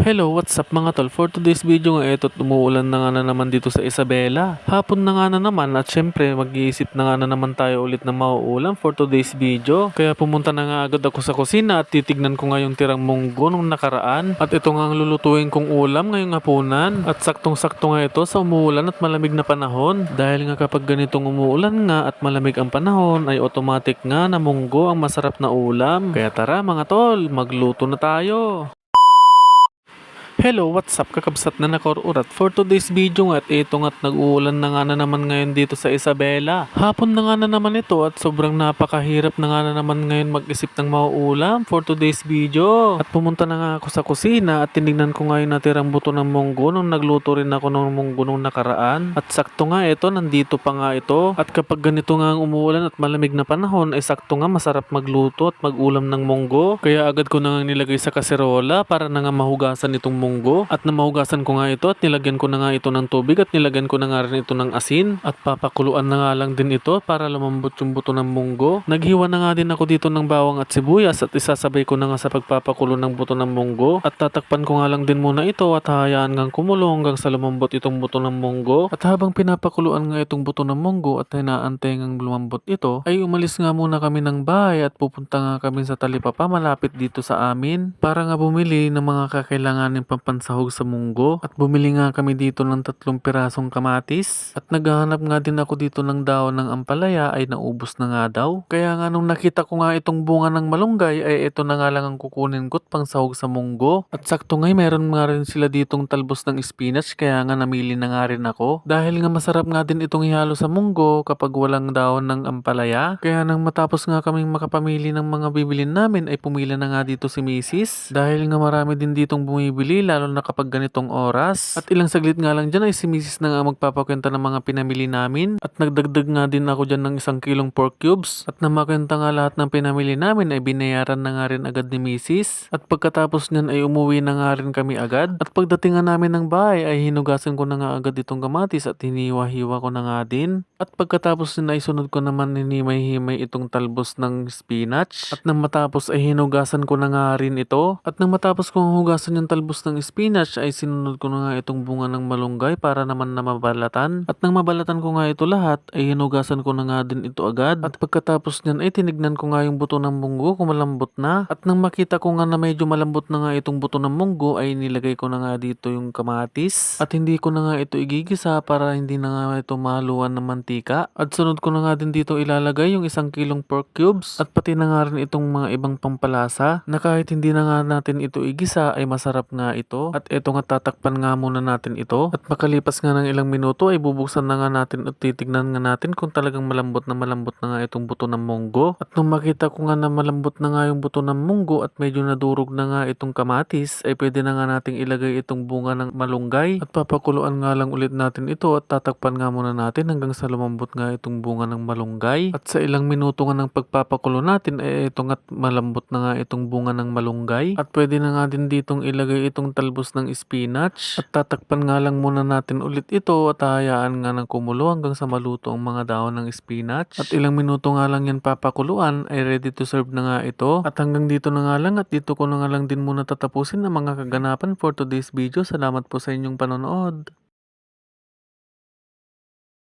Hello, what's up mga tol? For today's video nga ito, umuulan na nga na naman dito sa Isabela. Hapon na nga na naman at syempre mag-iisip na nga na naman tayo ulit na mauulam for today's video. Kaya pumunta na nga agad ako sa kusina at titignan ko nga yung tirang munggo nung nakaraan. At ito nga ang lulutuin kong ulam ngayong hapunan. At saktong-sakto nga ito sa umuulan at malamig na panahon. Dahil nga kapag ganitong umuulan nga at malamig ang panahon ay automatic nga na munggo ang masarap na ulam. Kaya tara mga tol, magluto na tayo. Hello, what's up? Kakabsat na nakorurat for today's video nga at ito nga't nag-uulan na nga na naman ngayon dito sa Isabela. Hapon na nga na naman ito at sobrang napakahirap na nga na naman ngayon mag-isip ng mauulam for today's video. At pumunta na nga ako sa kusina at tinignan ko nga yung natirang buto ng munggo nung nagluto rin ako ng munggo nung nakaraan. At sakto nga ito, nandito pa nga ito. At kapag ganito nga ang umuulan at malamig na panahon ay sakto nga masarap magluto at mag-ulam ng munggo. Kaya agad ko na nga nilagay sa kaserola para na nga mahugasan itong munggo at na mahugasan ko nga ito at nilagyan ko na nga ito ng tubig at nilagyan ko na nga rin ito ng asin. At papakuluan na nga lang din ito para lumambot yung buto ng munggo. Naghiwa na nga din ako dito ng bawang at sibuyas at isasabay ko na nga sa pagpapakulo ng buto ng munggo. At tatakpan ko nga lang din muna ito at hayaan ngang kumulo hanggang sa lumambot itong buto ng munggo. At habang pinapakuluan nga itong buto ng munggo at hinaantay ngang lumambot ito ay umalis nga muna kami ng bahay at pupunta nga kami sa talipapa malapit dito sa amin. Para nga bumili ng mga kakailanganin pampansahog sa munggo at bumili nga kami dito ng tatlong pirasong kamatis. At naghahanap nga din ako dito ng daon ng ampalaya ay naubos na nga daw. Kaya nga nung nakita ko nga itong bunga ng malunggay ay ito na nga lang ang kukunin ko't pangsahog sa munggo. At sakto nga meron nga rin sila ditong talbos ng spinach kaya nga namili na nga rin ako. Dahil nga masarap nga din itong ihalo sa munggo kapag walang daon ng ampalaya. Kaya nang matapos nga kaming makapamili ng mga bibilin namin ay pumila na nga dito si Mrs. dahil nga marami din ditong bumibili lalo na kapag ganitong oras. At ilang saglit nga lang dyan ay si Mrs. na nga magpapakwenta ng mga pinamili namin. At nagdagdag nga din ako dyan ng isang kilong pork cubes. At na makwenta nga lahat ng pinamili namin ay binayaran na nga rin agad ni Mrs. At pagkatapos niyan ay umuwi na nga rin kami agad. At pagdating nga namin ng bahay ay hinugasan ko na nga agad itong kamatis at hiniwa-hiwa ko na nga din. At pagkatapos din ay sunod ko naman hinimay-himay itong talbos ng spinach. At nang matapos ay hinugasan ko na nga rin ito. At nang matapos kong hugasan yung talbos ng spinach ay sinunod ko na nga itong bunga ng malunggay para naman na mabalatan. At nang mabalatan ko nga ito lahat ay hinugasan ko na nga din ito agad. At pagkatapos niyan ay tinignan ko nga yung buto ng munggo kung malambot na. At nang makita ko nga na medyo malambot na nga itong buto ng munggo ay nilagay ko na nga dito yung kamatis. At hindi ko na nga ito igigisa para hindi na nga ito mahaluan ng mantika. At sunod ko na nga din dito ilalagay yung isang kilong pork cubes at pati na nga rin itong mga ibang pampalasa na kahit hindi na nga natin ito igisa ay masarap nga ito. At ito nga tatakpan nga muna natin ito. At makalipas nga ng ilang minuto ay bubuksan na nga natin at titignan nga natin kung talagang malambot na malambot na nga itong buto ng munggo. At nung makita ko nga na malambot na nga yung buto ng munggo at medyo nadurog na nga itong kamatis ay pwede na nga nating ilagay itong bunga ng malunggay. At papakuluan nga lang ulit natin ito at tatakpan nga muna natin hanggang sa lumambot nga itong bunga ng malunggay. At sa ilang minuto nga ng pagpapakulo natin ay ito nga malambot na nga itong bunga ng malunggay. At pwede na nga din ditong ilagay itong talbos ng spinach. At tatakpan nga lang muna natin ulit ito at hayaan nga ng kumulo hanggang sa maluto ang mga dahon ng spinach. At ilang minuto nga lang yan papakuluan ay ready to serve na nga ito. At hanggang dito na nga lang at dito ko na nga lang din muna tatapusin ang mga kaganapan for today's video. Salamat po sa inyong panonood.